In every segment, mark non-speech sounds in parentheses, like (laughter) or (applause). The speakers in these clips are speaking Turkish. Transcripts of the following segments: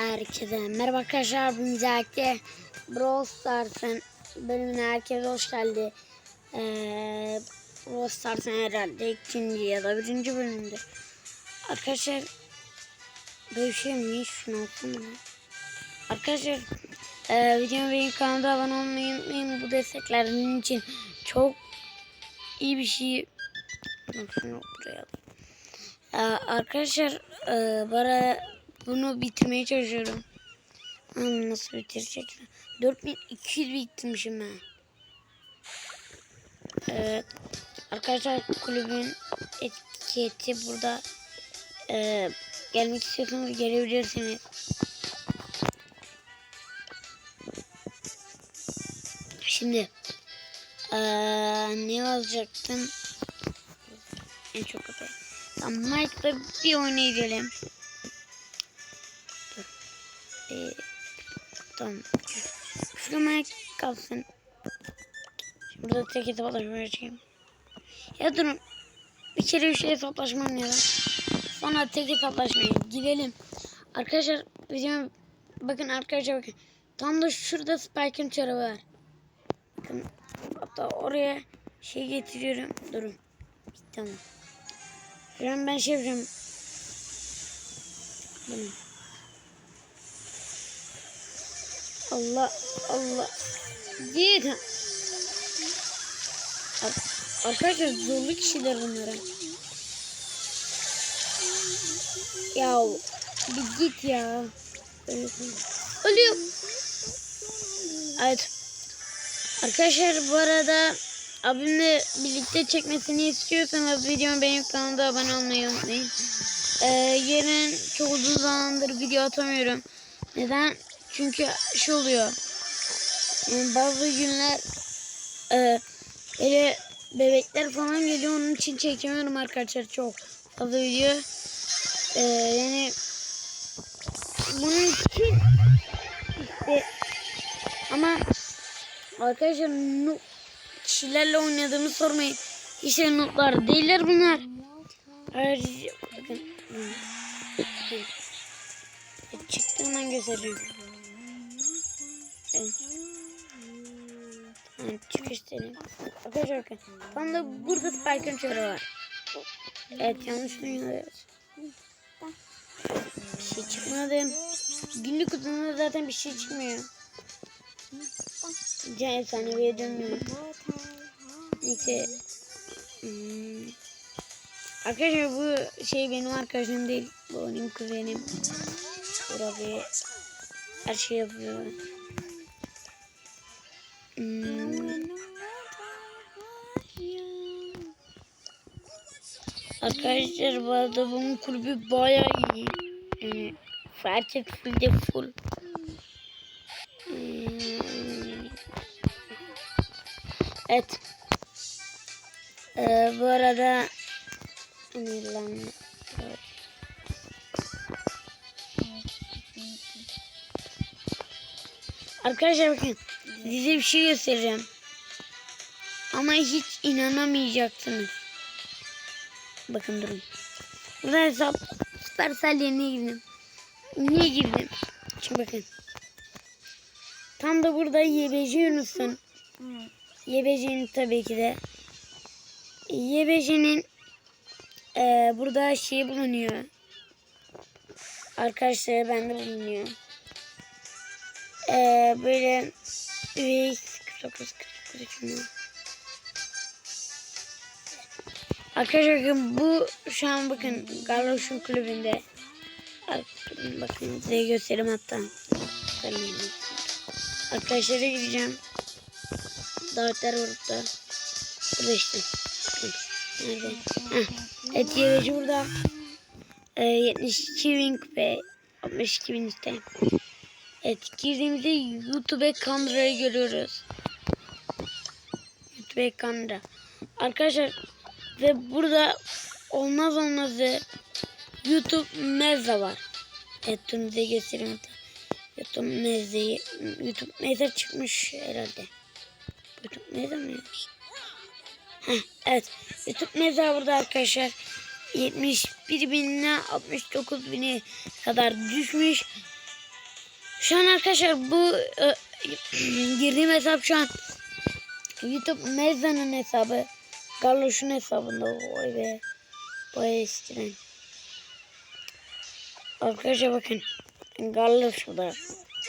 Herkese merhaba arkadaşlar. Bu müzakte Brawl Stars'ın bölümüne herkese hoş geldi. Ee, Brawl Stars'ın herhalde ikinci ya da birinci bölümünde. Arkadaşlar mi? Hiç şunu okusana. Arkadaşlar e, videomu beğenip kanala abone olmayı unutmayın. Bu destekler benim için çok iyi bir şey. Şunu buraya alayım. Ee, arkadaşlar e, bara bunu bitirmeye çalışıyorum. Ama nasıl bitirecek? 4200 bitirmişim ben. Evet. Arkadaşlar kulübün etiketi burada. Ee, gelmek istiyorsanız gelebilirsiniz. Şimdi ee, ne yazacaktım? En çok kötü. Tamam Mike'la bir oynayalım. Tamam. Şurada Mike kalsın. Şimdi burada tek hesaplaşmaya çıkayım. Ya durun. Bir kere bir şey hesaplaşmam ya. Sonra tek hesaplaşmaya gidelim. Arkadaşlar bizim bakın arkadaşlar bakın. Tam da şurada Spike'ın çarabı var. Bakın hatta oraya şey getiriyorum. Durun. Tamam. Ben ben şey yapacağım. Bunu. Allah Allah. Git. Ar- Arkadaşlar zorlu kişiler bunlara. Ya bir git ya. Ölüyor. Evet. Arkadaşlar bu arada abimle birlikte çekmesini istiyorsanız videomu benim kanalda abone olmayı unutmayın. Ee, yarın çok uzun zamandır video atamıyorum. Neden? Çünkü şu oluyor. Bazı günler e, böyle bebekler falan geliyor onun için çekemiyorum arkadaşlar çok fazla video. Ee, yani bunun için işte ama arkadaşlar no, kişilerle oynadığımı sormayın. İşte notlar değiller bunlar. Ayrıca bakın. Çıktı hemen göstereceğim. Evet. Çıkış dedim. Arkadaşlar bakın. Tam da burada Spike'ın çarı var. Evet yanlış duyuyoruz. Bir şey çıkmadı. Günlük kutumda zaten bir şey çıkmıyor. Can efsaneviye dönmüyor. Neyse. Hmm. Arkadaşlar bu şey benim arkadaşım değil. Bu benim kuzenim. Buraya her şey yapıyor. Arkadaşlar bu bunun kulübü bayağı iyi. Yani erkek full de full. Hmm. Evet. Ee, bu arada lan? Arkadaşlar bakın size bir şey göstereceğim. Ama hiç inanamayacaksınız. Bakın durun. Burada hesap Supercell yerine girdim. Niye girdim? Şimdi bakın. Tam da burada YBC Yunus'un. YBC'nin tabii ki de. YBC'nin e, burada şey bulunuyor. Arkadaşlar bende bulunuyor. E, böyle üye 49 43 Arkadaşlar bu şu an bakın Garloş'un kulübünde. Bakın size göstereyim hatta. Arkadaşlara gideceğim. Davetler grupta. Burada işte. Nerede? Heh. Evet yeveci burada. Ee, 72 bin kupe. 62 bin işte. Evet girdiğimizde YouTube kamerayı görüyoruz. YouTube kamera. Arkadaşlar ve burada olmaz olmazı YouTube mezza var. Evet dur size göstereyim. YouTube mezzeyi. YouTube mezza çıkmış herhalde. YouTube mezza mı? Heh, evet. YouTube mezza burada arkadaşlar. 71 binine 69 bini kadar düşmüş. Şu an arkadaşlar bu e, (clears throat) girdiğim hesap şu an YouTube Mezza'nın hesabı. Garloş'un hesabında. Vay be. Baya eskiden. Arkadaşlar bakın. Garloş bu da.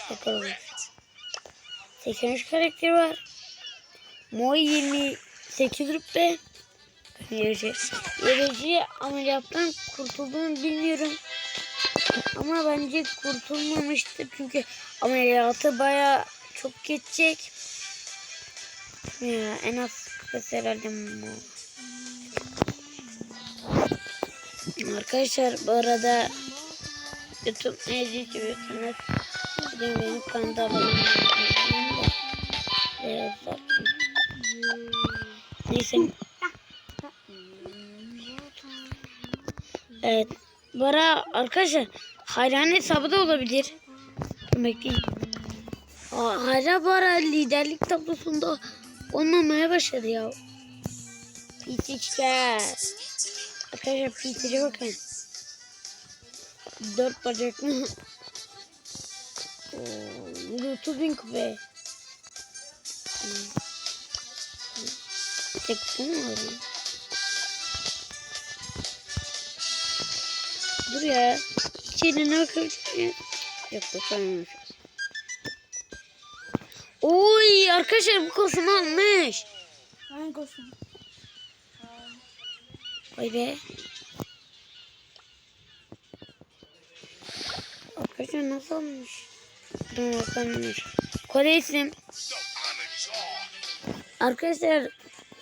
Bakalım. 83 karakteri var. Moy 28 rütbe. Yarıcı ameliyattan kurtulduğunu bilmiyorum. Ama bence kurtulmamıştır çünkü ameliyatı baya çok geçecek. Ya en az kısa herhalde bu. Arkadaşlar bu arada YouTube ne izliyorsunuz? De benim kanalda abone. Neyse. Evet. Bu ara arkadaşlar hayran hesabı da olabilir. Bekleyin. Hala bu ara liderlik tablosunda olmamaya başladı ya. Pitiçker. Arkadaşlar Pitiç'e bakın. Dört bacaklı. Oo, 30 bin kupe. Tek bu mu var? Dur ya. Bakabilir miyim? Yok bakamamışız. Oy arkadaşlar bu kostümü almış. Hangi kostüm? Vay be. Arkadaşlar nasıl olmuş? Dur bakalım. Kore isim. Arkadaşlar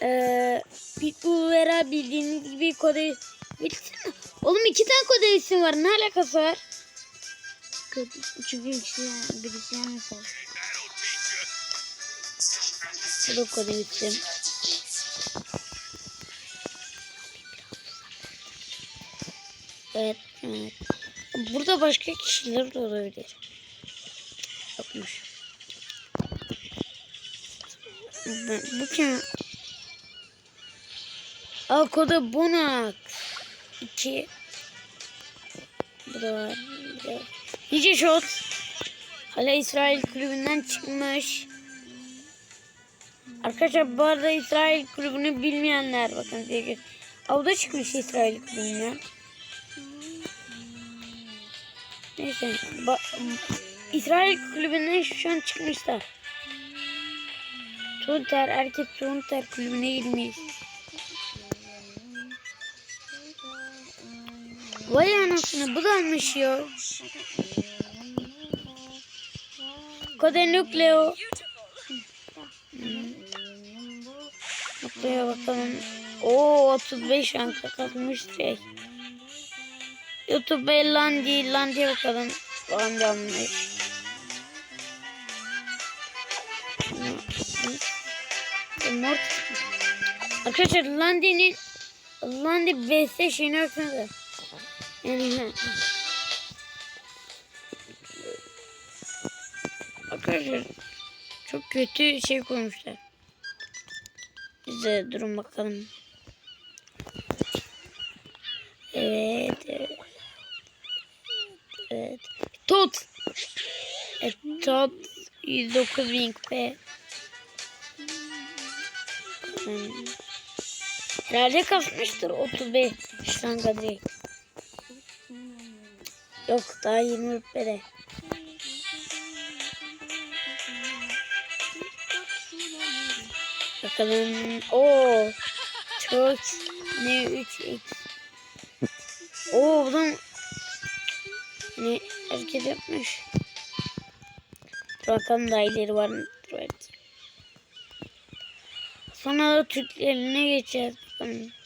eee Pitbull Vera bildiğiniz gibi kode Bilsene. Oğlum iki tane kode isim var. Ne alakası var? Çünkü ikisi birisi yani sol. Bu da kode isim. Evet, evet. Burada başka kişiler de olabilir. Yokmuş. Bu, kim? Aa koda Bonak. 2. Bu da var. Nice Shot. Hala İsrail kulübünden çıkmış. Arkadaşlar bu arada İsrail kulübünü bilmeyenler bakın diye. Avda çıkmış İsrail kulübünden. Neyse. Ba- İsrail kulübünden şu an çıkmışlar. Tunter erkek Tunter kulübüne girmiş. Vay anasını bu da almış ya. Kode Nucleo. Nucleo'ya bakalım. Oo 35 ranka katmış şey. YouTube'a Landi, Landi'ye bakalım. Landi almış. Arkadaşlar Landi'nin Landi vs şeyini baksanıza. Arkadaşlar çok kötü şey koymuşlar. Biz de durun bakalım. Evet, evet. Evet. Tot. Evet, tot 109 bin kupe. Hmm. Herhalde kasmıştır 35 şanga direkt. Yok daha 20 rütbede. Bakalım. Oo. Çok ne 3 x. Oo bunun ne hareket yapmış. Bakalım daha ileri var mı? Evet. Sonra Türklerine geçeceğiz. Bakalım.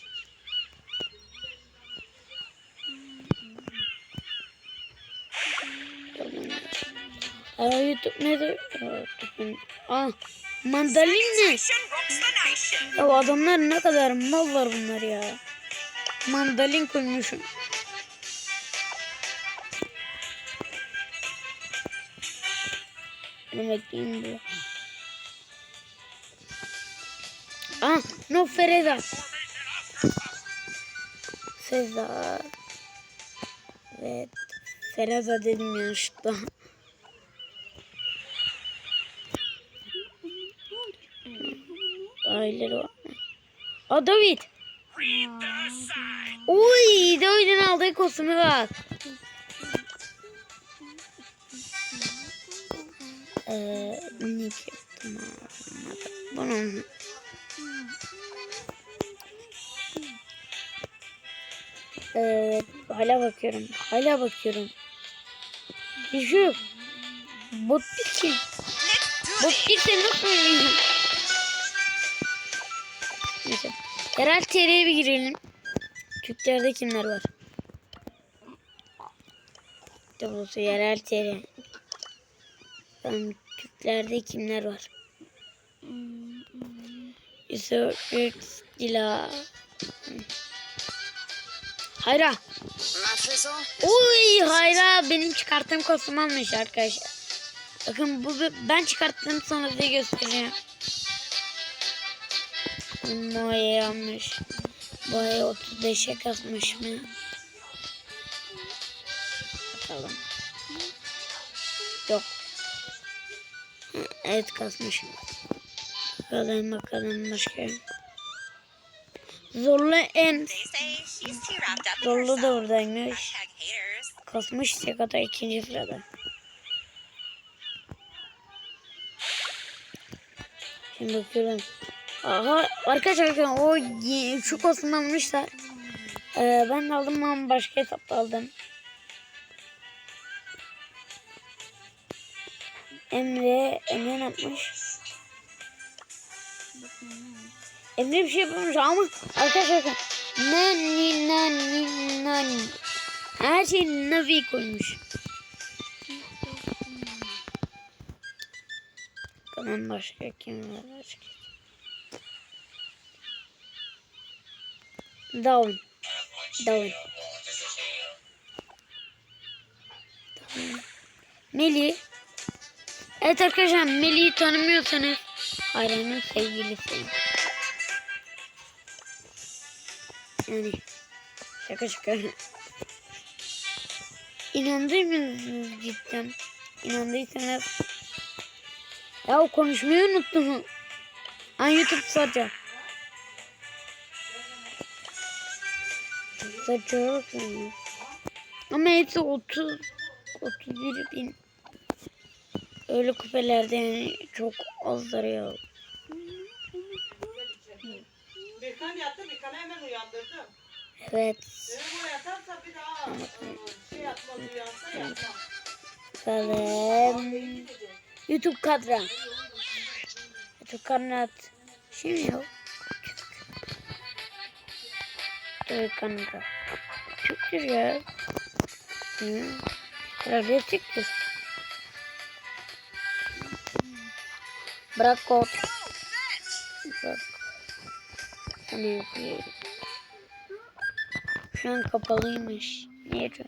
YouTube nedir? Aa, YouTube. Aa mandalin ne? Ya adamlar ne kadar mal var bunlar ya. Mandalin koymuşum. Bunu bekleyeyim bu. Ah, no Fereda. Sezar. Evet. Fereza dedim yanlışlıkla. Aileleri var. Aa David. Uy David'in aldığı kostümü var. Ee, Nick tamam. Bunun Evet, hala bakıyorum. Hala bakıyorum. Şu bot bir şey. Bot bir şey oynuyor? Neyse. Yerel TR'ye bir girelim. Türklerde kimler var? Tablosu yerel TR. Bakalım Türklerde kimler var? Yusuf, Dila. Hayra. Uy Hayra benim çıkarttığım kostüm almış arkadaşlar. Bakın bu ben çıkarttım sonra size göstereceğim. Moe almış. Boya 35'e kasmış mı? Bakalım. Yok. Evet kasmış. Bakalım bakalım başka. Zorlu en Zorlu da buradaymış. Kasmış Sekata ikinci sırada. Şimdi bakıyorum. Aha arkadaşlar o şu kostümü almışlar. Ee, ben de aldım ama başka hesapta aldım. Emre, Emre ne yapmış? Emre bir şey yapmamış ama arkadaşlar. Nani nani nani. Her şey Navi koymuş. Bakalım başka kim var başka. Down. Down. Meli. Evet arkadaşlar Meli'yi tanımıyorsanız hayranın sevgilisi. Yani şaka şaka. İnandırır mısınız cidden? İnandıysanız. Ya konuşmayı unuttum. Ben YouTube saracağım. Saracağım. Ama hepsi 30 31 bin. Öyle kupelerde yani çok azları ya. Birkan yattı, Birkan'ı hemen uyandırdım. Evet. O yatarsa bir daha e, şey yapmaz, uyansa yatmaz. Bakalım. YouTube kadra. YouTube kanat. Şimdi yok. YouTube kanat. Türktür ya. Hı. Herhalde Türktür. Bırak kod. Bırak. Hani yapıyor. Şu an kapalıymış. Niye çok?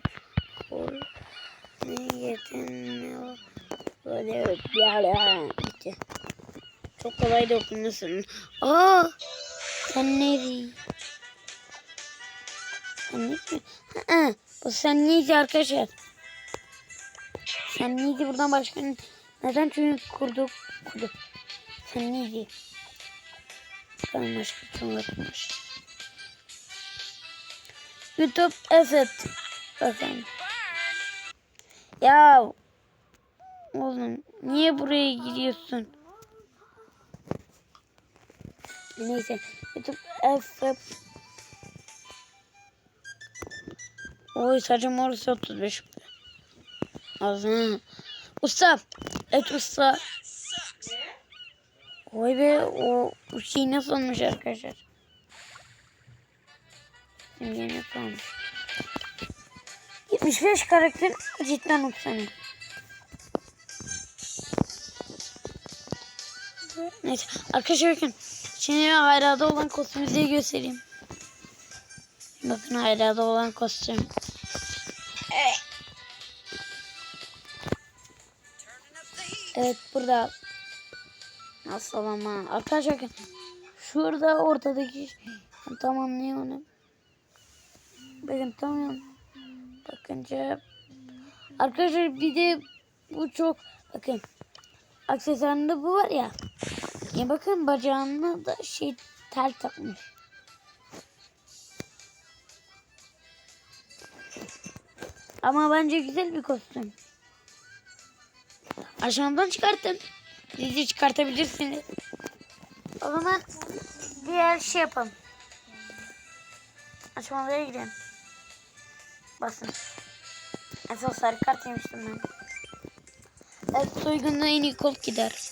Or. Niyetin böyle bir bitti. Çok kolay da okunmasın. Aa! Sen neydi? Sen neydi? Bu sen neydi arkadaşlar? Sen neydi buradan başka neden çünkü kurduk kurduk. Sen neydi? Bakalım başka varmış. YouTube Esed. Bakın. Ya oğlum niye buraya giriyorsun? Neyse YouTube F Oy saçım orası 35 Ağzına Usta Evet usta Oy be o, şey nasıl olmuş arkadaşlar Şimdi nasıl olmuş 75 karakter cidden utanıyorum. Neyse arkadaşlar bakın. Şimdi hayrada olan kostümü göstereyim. Bakın hayrada olan kostüm. Evet burada. Nasıl ama arkadaşlar. Şurada ortadaki tamamlıyor onu. Bakın tamam. Bakınca arkadaşlar bir de bu çok bakın aksesuarında bu var ya Ya bakın bacağına da şey tel takmış. Ama bence güzel bir kostüm. Aşağıdan çıkarttım. Dizi çıkartabilirsiniz. O zaman diğer şey yapalım. Açmalara gidelim. Basın. Son sarı kart yemiştim ben. Evet soygunda en iyi kol gider.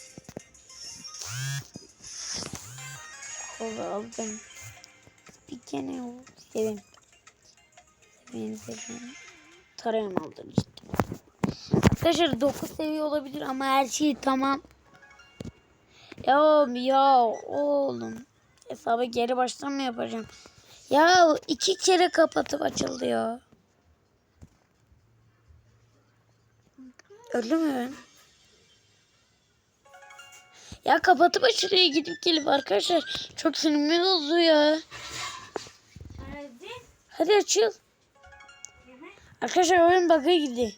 Kolu aldım. Bir kere o sevim. Sevim sevim. Tarayan aldım işte. Arkadaşlar 9 seviye olabilir ama her şey tamam. Ya ya oğlum. Hesabı geri baştan mı yapacağım? Ya iki kere kapatıp açıldı ya. Öldü mü? Ya kapatıp açılıyor gidip gelip arkadaşlar. Çok sinirli oldu ya. Hadi. Hadi açıl. Arkadaşlar oyun bug'a gitti.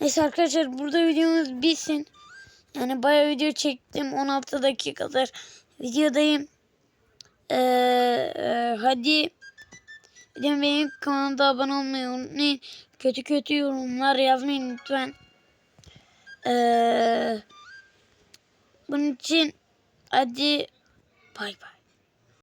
Neyse arkadaşlar burada videomuz bitsin. Yani bayağı video çektim. 16 dakikadır videodayım. Ee, e, hadi videomu beğenip kanalda abone olmayı unutmayın. Kötü kötü yorumlar yazmayın lütfen. Ee, bunun için hadi bay bay.